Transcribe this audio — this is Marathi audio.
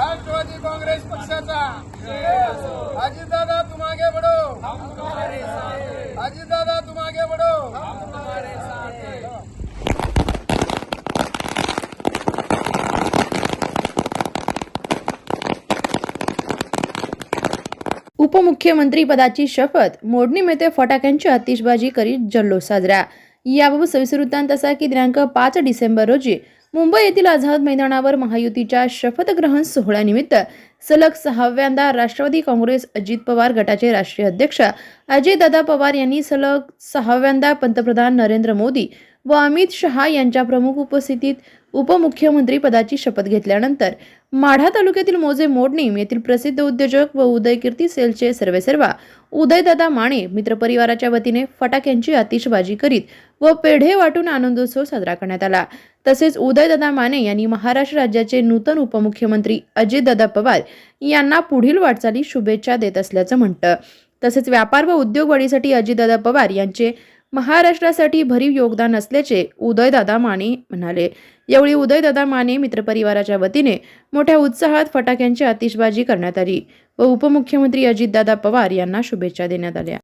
राष्ट्रवादी काँग्रेस पक्षाचा. अजितदादा तुम आगे बढ़ो. अजितदादा तुम आगे बढ़ो. उपमुख्यमंत्री पदाची शपथ मोडणी मिळते फटाक्यांची आतिषबाजी करीत जल्लोष साजरा. याबाबत सविस्तर वृत्तांत असा की दिनांक पाच डिसेंबर रोजी मुंबई येथील आझाद मैदानावर महायुतीच्या शपथग्रहण सोहळ्यानिमित्त सलग सहाव्यांदा राष्ट्रवादी काँग्रेस अजित पवार गटाचे राष्ट्रीय अध्यक्ष अजयदादा पवार यांनी सलग सहाव्यांदा पंतप्रधान नरेंद्र मोदी व अमित शहा यांच्या प्रमुख उपस्थितीत उपमुख्यमंत्री पदाची शपथ घेतल्यानंतर माढा तालुक्यातील मोजे मोडणीम येथील प्रसिद्ध उद्योजक व उदयकीर्ती सेलचे सर्वेसर्वा उदयदादा माने मित्रपरिवाराच्या वतीने फटाक्यांची आतिषबाजी करीत व पेढे वाटून आनंदोत्सव साजरा करण्यात आला. तसेच उदयदादा माने यांनी महाराष्ट्र राज्याचे नूतन उपमुख्यमंत्री अजितदादा पवार यांना पुढील वाटचाली शुभेच्छा देत असल्याचं म्हणतं तसेच व्यापार व उद्योग वाढीसाठी अजितदादा पवार यांचे महाराष्ट्रासाठी भरीव योगदान असल्याचे उदयदादा माने म्हणाले. यावेळी उदयदादा माने मित्रपरिवाराच्या वतीने मोठ्या उत्साहात फटाक्यांची आतिषबाजी करण्यात आली व उपमुख्यमंत्री अजितदादा पवार यांना शुभेच्छा देण्यात आल्या.